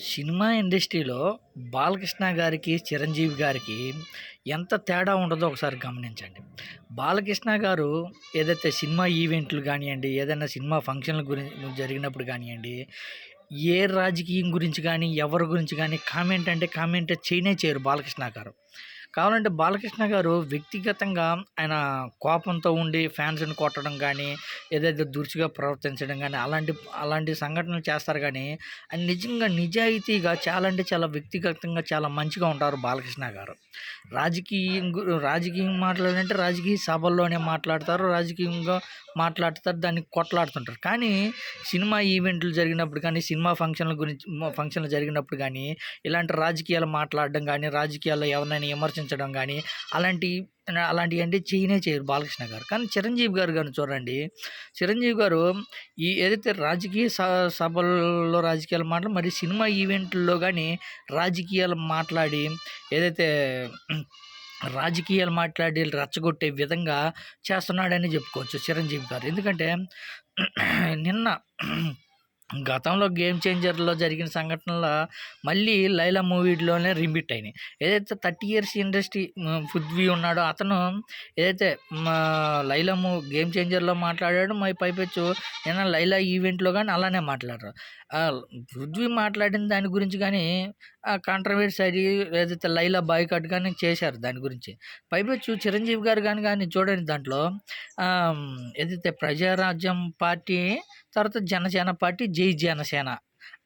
Cinema ఇండస్ట్రీలో బాలకృష్ణ గారికి చిరంజీవి గారికి ఎంత తేడా ఉండదో ఒకసారి గమనించండి. బాలకృష్ణ గారు ఏదైతే సినిమా ఈవెంట్లు కానివ్వండి ఏదైనా సినిమా ఫంక్షన్ల గురించి జరిగినప్పుడు కానివ్వండి ఏ రాజకీయం గురించి కానీ ఎవరి గురించి కానీ కామెంట్ అంటే కామెంట్ చేయనే చేయరు బాలకృష్ణ గారు. కావాలంటే బాలకృష్ణ గారు వ్యక్తిగతంగా ఆయన కోపంతో ఉండి ఫ్యాన్స్ని కొట్టడం కానీ ఏదైతే దురుచుగా ప్రవర్తించడం కానీ అలాంటి అలాంటి సంఘటనలు చేస్తారు కానీ ఆయన నిజంగా నిజాయితీగా చాలా అంటే చాలా వ్యక్తిగతంగా చాలా మంచిగా ఉంటారు బాలకృష్ణ గారు. రాజకీయం రాజకీయం మాట్లాడాలంటే రాజకీయ సభల్లోనే మాట్లాడతారు రాజకీయంగా మాట్లాడతారు దాన్ని కొట్లాడుతుంటారు. కానీ సినిమా ఈవెంట్లు జరిగినప్పుడు కానీ సినిమా ఫంక్షన్ల గురించి ఫంక్షన్లు జరిగినప్పుడు కానీ ఇలాంటి రాజకీయాలు మాట్లాడడం కానీ రాజకీయాల్లో ఎవరినైనా విమర్శించడం కానీ అలాంటి అలాంటివి అంటే చేయనే చేయరు బాలకృష్ణ గారు. కానీ చిరంజీవి గారు కానీ చూడండి చిరంజీవి గారు ఈ ఏదైతే రాజకీయ సభల్లో రాజకీయాలు మాట్లాడి మరి సినిమా ఈవెంట్లలో కానీ రాజకీయాలు మాట్లాడి ఏదైతే రాజకీయాలు మాట్లాడి రచ్చగొట్టే విధంగా చేస్తున్నాడని చెప్పుకోవచ్చు చిరంజీవి గారు. ఎందుకంటే నిన్న గతంలో గేమ్ చేంజర్లో జరిగిన సంఘటనల మళ్ళీ లైలా మూవీలోనే రిపీట్ అయినాయి. ఏదైతే థర్టీ ఇయర్స్ ఇండస్ట్రీ పృథ్వీ ఉన్నాడో అతను ఏదైతే మా లైలా మూ గేమ్ చేంజర్లో మాట్లాడాడు మై పైపెచ్చు నేను లైలా ఈవెంట్లో కానీ అలానే మాట్లాడారు. పృథ్వీ మాట్లాడిన దాని గురించి కానీ కాంట్రవర్సీ అది ఏదైతే లైలా బాయ్కాట్ కానీ చేశారు దాని గురించి. పైపెచ్చు చిరంజీవి గారు కానీ కానీ చూడండి దాంట్లో ఏదైతే ప్రజారాజ్యం పార్టీ తర్వాత జనసేన పార్టీ జై జనసేన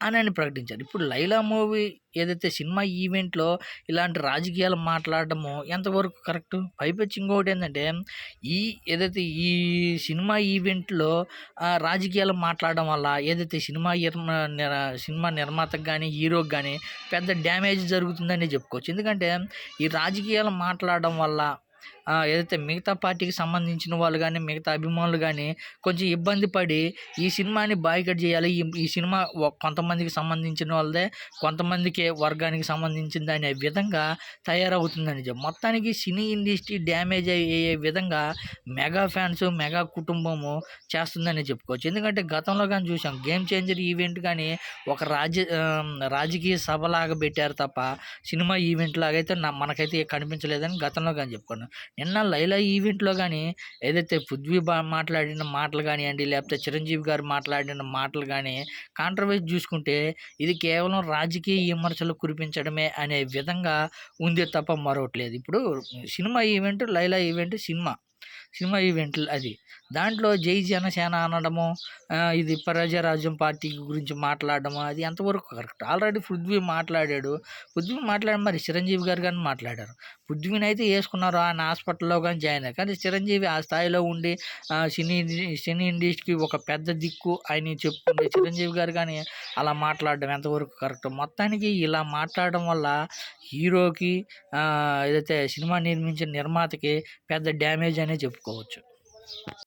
అని ఆయన ప్రకటించారు. ఇప్పుడు లైలా మూవీ ఏదైతే సినిమా ఈవెంట్లో ఇలాంటి రాజకీయాలు మాట్లాడటము ఎంతవరకు కరెక్ట్? పైపెచ్చి ఇంకొకటి ఏంటంటే ఈ ఏదైతే ఈ సినిమా ఈవెంట్లో రాజకీయాలు మాట్లాడడం వల్ల ఏదైతే సినిమా నిర్మా సినిమా నిర్మాతకు కానీ హీరోకి కానీ పెద్ద డ్యామేజ్ జరుగుతుందని చెప్పుకోవచ్చు. ఎందుకంటే ఈ రాజకీయాలు మాట్లాడడం వల్ల ఏదైతే మిగతా పార్టీకి సంబంధించిన వాళ్ళు కానీ మిగతా అభిమానులు కానీ కొంచెం ఇబ్బంది పడి ఈ సినిమాని బాయ్కట్ చేయాలి. ఈ ఈ సినిమా కొంతమందికి సంబంధించిన వాళ్ళదే కొంతమందికి వర్గానికి సంబంధించింది అనే విధంగా తయారవుతుందని మొత్తానికి సినీ ఇండస్ట్రీ డ్యామేజ్ అయ్యే విధంగా మెగా ఫ్యాన్స్ మెగా కుటుంబము చేస్తుందని చెప్పుకోవచ్చు. ఎందుకంటే గతంలో కానీ చూసాం గేమ్ చేంజర్ ఈవెంట్ కానీ ఒక రాజ్య రాజకీయ సభలాగా పెట్టారు తప్ప సినిమా ఈవెంట్ లాగైతే నా మనకైతే కనిపించలేదని గతంలో కానీ చెప్పుకున్నాం నిన్న లైలా ఈవెంట్లో కానీ ఏదైతే పృథ్వీ బా మాట్లాడిన మాటలు కానివ్వండి లేకపోతే చిరంజీవి గారు మాట్లాడిన మాటలు కానీ కాంట్రవర్సీ చూసుకుంటే ఇది కేవలం రాజకీయ విమర్శలు కురిపించడమే అనే విధంగా ఉంది తప్ప మరొకట్లేదు ఇప్పుడు cinema event Laila event cinema. Cinema ఈవెంట్లు అది. దాంట్లో జై జనసేన అనడము ఇది ప్రజారాజ్యం పార్టీ గురించి మాట్లాడడము అది ఎంతవరకు కరెక్ట్? ఆల్రెడీ పృథ్వీ మాట్లాడాడు. పృథ్వీ మాట్లాడి మరి చిరంజీవి గారు కానీ మాట్లాడారు. పృథ్వీని అయితే వేసుకున్నారు ఆయన హాస్పిటల్లో కానీ జాయిన్ అయ్యారు. కానీ చిరంజీవి ఆ స్థాయిలో ఉండి సినీ సినీ ఇండస్ట్రీకి ఒక పెద్ద దిక్కు ఆయన చెప్పుకుంటే చిరంజీవి గారు కానీ అలా మాట్లాడడం ఎంతవరకు కరెక్ట్? మొత్తానికి ఇలా మాట్లాడడం వల్ల హీరోకి ఏదైతే సినిమా నిర్మించిన నిర్మాతకి పెద్ద డ్యామేజ్ అనే చెప్పుకోవచ్చు.